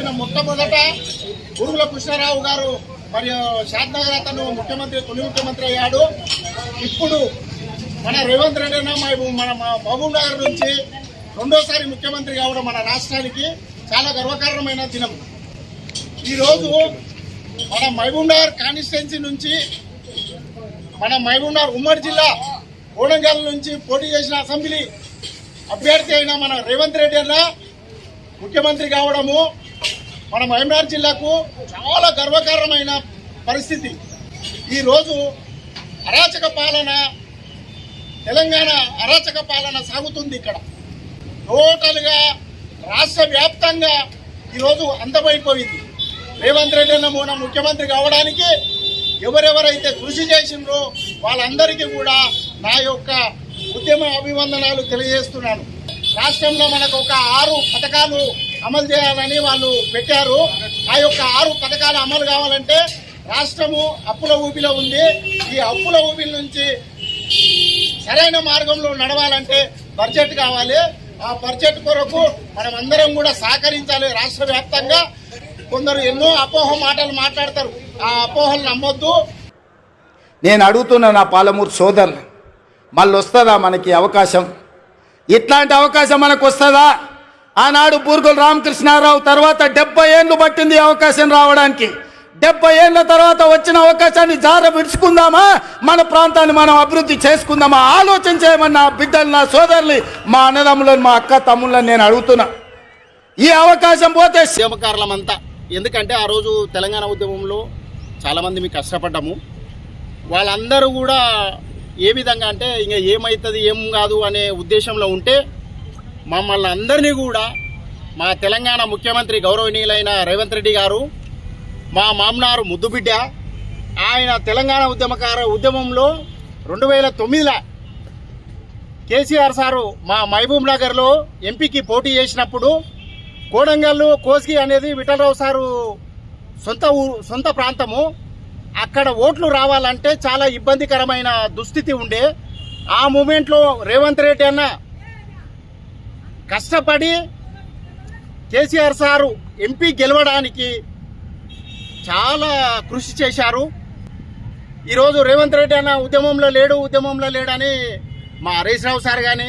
వచ్చిన మొట్టమొదట గురుగుల కృష్ణారావు గారు మరియు షాద్నగర్ అతను ముఖ్యమంత్రి తొలి ముఖ్యమంత్రి అయ్యాడు. ఇప్పుడు మన రేవంత్ రెడ్డి అన్న మా- మన మహబూబ్ నగర్ నుంచి రెండోసారి ముఖ్యమంత్రి కావడం మన రాష్ట్రానికి చాలా గర్వకారణమైన దినం. ఈరోజు మన మహబూబ్ నగర్ కాన్స్టిట్యున్సీ నుంచి మన మహబూబ్ నగర్ ఉమ్మడి జిల్లా కోడంగల్ నుంచి పోటీ చేసిన అసెంబ్లీ అభ్యర్థి అయిన మన రేవంత్ రెడ్డి అన్న ముఖ్యమంత్రి కావడము మన మహబూబ్నగర్ జిల్లాకు చాలా గర్వకారణమైన పరిస్థితి. ఈరోజు అరాచక పాలన తెలంగాణ అరాచక పాలన సాగుతుంది ఇక్కడ. టోటల్గా రాష్ట్ర వ్యాప్తంగా ఈరోజు అంతమైపోయింది. రేవంత్ రెడ్డి అన్న ముఖ్యమంత్రి కావడానికి ఎవరెవరైతే కృషి చేసిండ్రో వాళ్ళందరికీ కూడా నా యొక్క ఉద్యమ అభివందనాలు తెలియజేస్తున్నాను. రాష్ట్రంలో మనకు ఒక ఆరు పథకాలు అమలు చేయాలని వాళ్ళు పెట్టారు. ఆ యొక్క ఆరు పథకాలు అమలు కావాలంటే రాష్ట్రము అప్పుల ఊపిలో ఉంది. ఈ అప్పుల ఊపిల నుంచి సరైన మార్గంలో నడవాలంటే బడ్జెట్ కావాలి. ఆ బడ్జెట్ కొరకు మనం అందరం కూడా సహకరించాలి రాష్ట్ర వ్యాప్తంగా. కొందరు ఎన్నో అపోహ మాటలు మాట్లాడతారు. ఆ అపోహలు నమ్మొద్దు. నేను అడుగుతున్నా నా పాలమూరు సోదరులు మళ్ళీ వస్తుందా మనకి అవకాశం? ఇట్లాంటి అవకాశం మనకు వస్తుందా ఆనాడు బూర్గుల రామకృష్ణారావు తర్వాత డెబ్బై ఏళ్ళు పట్టింది అవకాశం రావడానికి. డెబ్బై ఏళ్ళ తర్వాత వచ్చిన అవకాశాన్ని జార విడుచుకుందామా మన ప్రాంతాన్ని మనం అభివృద్ధి చేసుకుందామా? ఆలోచన చేయమని నా బిడ్డలు నా సోదరులు మా అన్నదమ్ములను మా అక్క తమ్ముళ్ళని నేను అడుగుతున్నా. ఈ అవకాశం పోతే ఉద్యమకారులమంతా ఎందుకంటే ఆ రోజు తెలంగాణ ఉద్యమంలో చాలామంది మీకు కష్టపడ్డాము. వాళ్ళందరూ కూడా ఏ విధంగా అంటే ఇంకా ఏమవుతుంది ఏం కాదు అనే ఉద్దేశంలో ఉంటే మమ్మల్ని అందరినీ కూడా మా తెలంగాణ ముఖ్యమంత్రి గౌరవనీయులైన రేవంత్ రెడ్డి గారు మా మామనారు ముద్దుబిడ్డ ఆయన తెలంగాణ ఉద్యమకార ఉద్యమంలో రెండు వేల తొమ్మిదిలో కేసీఆర్ సారు మా మహబూబ్ నగర్లో ఎంపీకి పోటీ చేసినప్పుడు కోడంగల్లు కోస్గి అనేది విఠలరావు సారు సొంత ఊరు సొంత ప్రాంతము. అక్కడ ఓట్లు రావాలంటే చాలా ఇబ్బందికరమైన దుస్థితి ఉండే. ఆ మూమెంట్లో రేవంత్ రెడ్డి అన్న కష్టపడి కేసీఆర్ సారు ఎంపీ గెలవడానికి చాలా కృషి చేశారు. ఈరోజు రేవంత్ రెడ్డి అన్న ఉద్యమంలో లేడు ఉద్యమంలో లేడని మా హరీష్ రావు సార్ కానీ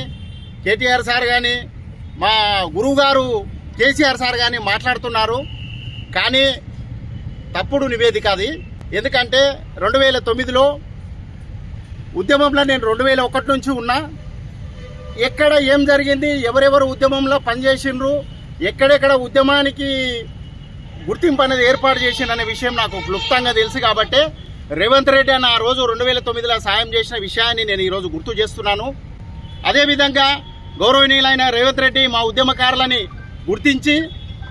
కేటీఆర్ సార్ కానీ మా గురువు గారు కేసీఆర్ సార్ కానీ మాట్లాడుతున్నారు. కానీ తప్పుడు నివేదిక అది. ఎందుకంటే రెండు వేల తొమ్మిదిలో ఉద్యమంలో నేను రెండు వేల ఒకటి నుంచి ఉన్నా. ఎక్కడ ఏం జరిగింది ఎవరెవరు ఉద్యమంలో పనిచేసిండ్రు ఎక్కడెక్కడ ఉద్యమానికి గుర్తింపు అనేది ఏర్పాటు చేసిండనే విషయం నాకు క్లుప్తంగా తెలుసు కాబట్టి రేవంత్ రెడ్డి అన్న ఆ రోజు రెండు వేల తొమ్మిదిలో సాయం చేసిన విషయాన్ని నేను ఈరోజు గుర్తు చేస్తున్నాను. అదేవిధంగా గౌరవనీయులైన రేవంత్ రెడ్డి మా ఉద్యమకారులని గుర్తించి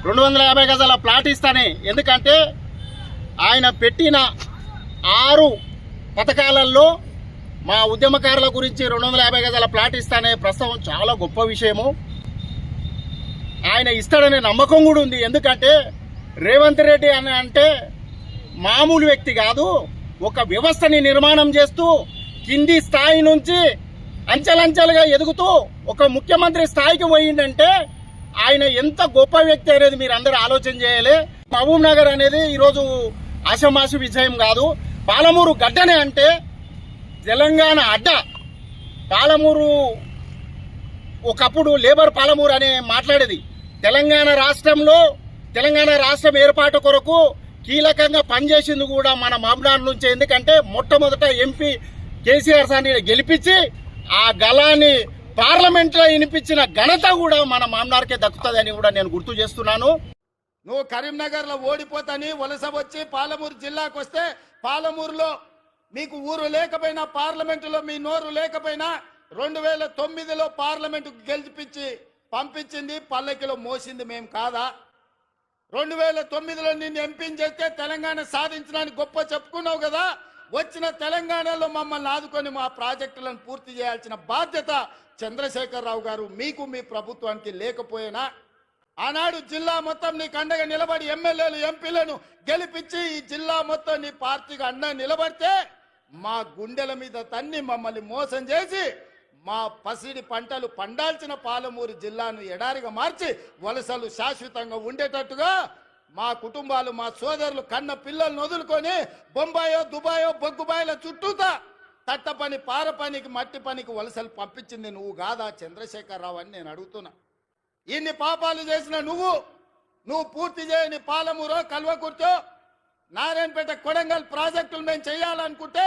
రెండు వందల యాభై గజాల ప్లాట్ ఇస్తానే. ఎందుకంటే ఆయన పెట్టిన ఆరు పథకాలలో మా ఉద్యమకారుల గురించి రెండు వందల యాభై గజాల ప్లాట్ ఇస్తానే ప్రస్తుతం చాలా గొప్ప విషయము. ఆయన ఇస్తాడనే నమ్మకం కూడా ఉంది. ఎందుకంటే రేవంత్ రెడ్డి అని అంటే మామూలు వ్యక్తి కాదు. ఒక వ్యవస్థని నిర్మాణం చేస్తూ కింది స్థాయి నుంచి అంచెలంచెలుగా ఎదుగుతూ ఒక ముఖ్యమంత్రి స్థాయికి పోయిందంటే ఆయన ఎంత గొప్ప వ్యక్తి అనేది మీరు అందరూ ఆలోచన చేయాలి. మహబూబ్ నగర్ అనేది ఈరోజు ఆషమాషి విజయం కాదు. పాలమూరు గడ్డనే అంటే తెలంగాణ అడ్డ పాలమూరు ఒకప్పుడు లేబర్ పాలమూరు అనే మాట్లాడేది. తెలంగాణ రాష్ట్రంలో తెలంగాణ రాష్ట్రం ఏర్పాటు కొరకు కీలకంగా పనిచేసింది కూడా మన మామనాడు నుంచి. ఎందుకంటే మొట్టమొదట ఎంపీ కేసీఆర్ సార్ని గెలిపించి ఆ గలాన్ని పార్లమెంట్లో వినిపించిన ఘనత కూడా మన మామనార్కే దక్కుతుందని కూడా నేను గుర్తు చేస్తున్నాను. నువ్వు కరీంనగర్లో ఓడిపోతాని వలస వచ్చి పాలమూరు జిల్లాకు వస్తే పాలమూరులో మీకు ఊరు లేకపోయినా పార్లమెంటులో మీ నోరు లేకపోయినా రెండు వేల తొమ్మిదిలో పార్లమెంటుకు గెలిపించి పంపించింది పల్లకిలో మోసింది మేము కాదా? రెండు వేల తొమ్మిదిలో నిన్ను ఎంపీని చేస్తే తెలంగాణ సాధించడానికి గొప్ప చెప్పుకున్నావు కదా? వచ్చిన తెలంగాణలో మమ్మల్ని ఆదుకొని మా ప్రాజెక్టులను పూర్తి చేయాల్సిన బాధ్యత చంద్రశేఖరరావు గారు మీకు మీ ప్రభుత్వానికి లేకపోయినా? ఆనాడు జిల్లా మొత్తం నీకు అండగా నిలబడి ఎమ్మెల్యేలు ఎంపీలను గెలిపించి ఈ జిల్లా మొత్తం నీ పార్టీకి అండగా నిలబడితే మా గుండెల మీద తన్ని మమ్మల్ని మోసం చేసి మా పసిడి పంటలు పండాల్సిన పాలమూరు జిల్లాను ఎడారిగా మార్చి వలసలు శాశ్వతంగా ఉండేటట్టుగా మా కుటుంబాలు మా సోదరులు కన్న పిల్లల్ని వదులుకొని బొంబాయో దుబాయో బొగ్గుబాయిల చుట్టూతా తట్ట పని పార పనికి మట్టి పనికి వలసలు పంపించింది నువ్వు కాదా చంద్రశేఖరరావు అని నేను అడుగుతున్నా. ఇన్ని పాపాలు చేసిన నువ్వు నువ్వు పూర్తి చేయని పాలమూరో కల్వకుర్తో నారాయణపేట కొడంగల్ ప్రాజెక్టులు మేము చేయాలనుకుంటే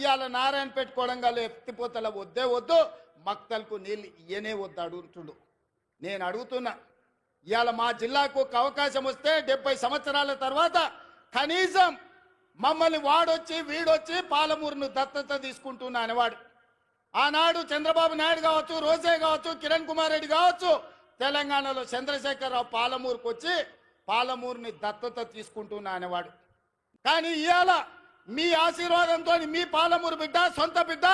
ఇవాళ నారాయణపేట కొడంగల్ ఎత్తిపోతల వద్దే వద్దు మక్తలకు నీళ్ళు ఇయ్యనే వద్దు అడుగుతుండు. నేను అడుగుతున్నా ఇవాళ మా జిల్లాకు ఒక అవకాశం వస్తే డెబ్బై సంవత్సరాల తర్వాత కనీసం మమ్మల్ని వాడొచ్చి వీడొచ్చి పాలమూరును దత్తత తీసుకుంటున్నా అనేవాడు. ఆనాడు చంద్రబాబు నాయుడు కావచ్చు రోజే కావచ్చు కిరణ్ కుమార్ రెడ్డి కావచ్చు తెలంగాణలో చంద్రశేఖరరావు పాలమూరుకు వచ్చి పాలమూరుని దత్తత తీసుకుంటున్నా అనేవాడు. కానీ ఇవాళ మీ ఆశీర్వాదంతో మీ పాలమూరు బిడ్డ సొంత బిడ్డ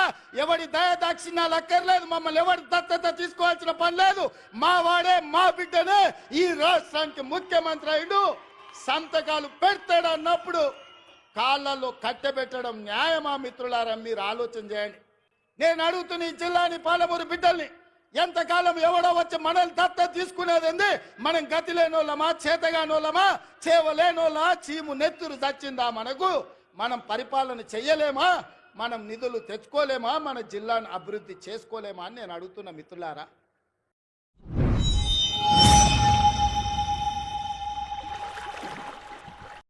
ఎవడి దయ దాక్షిణ్యాలు అక్కర్లేదు మమ్మల్ని ఎవరి దత్తత తీసుకోవాల్సిన పని లేదు. మా వాడే మా బిడ్డనే ఈ రాష్ట్రానికి ముఖ్యమంత్రి అయ్యుడు. సంతకాలు పెడతాడు అన్నప్పుడు కాళ్ళల్లో కట్టెబెట్టడం న్యాయమా మిత్రులారా? మీరు ఆలోచన చేయండి. నేను అడుగుతున్న ఈ జిల్లాని పాలమూరు బిడ్డల్ని ఎంతకాలం ఎవడో వచ్చి మనల్ని దత్త తీసుకునేది ఏంది? మనం గతి లేనోళ్ళమా చేతగానోళ్ళమా? చేవలేనోళ్ళ? చీము నెత్తురు చచ్చిందా మనకు? మనం పరిపాలన చెయ్యలేమా? మనం నిధులు తెచ్చుకోలేమా? మన జిల్లాను అభివృద్ధి చేసుకోలేమా అని నేను అడుగుతున్న మిత్రులారా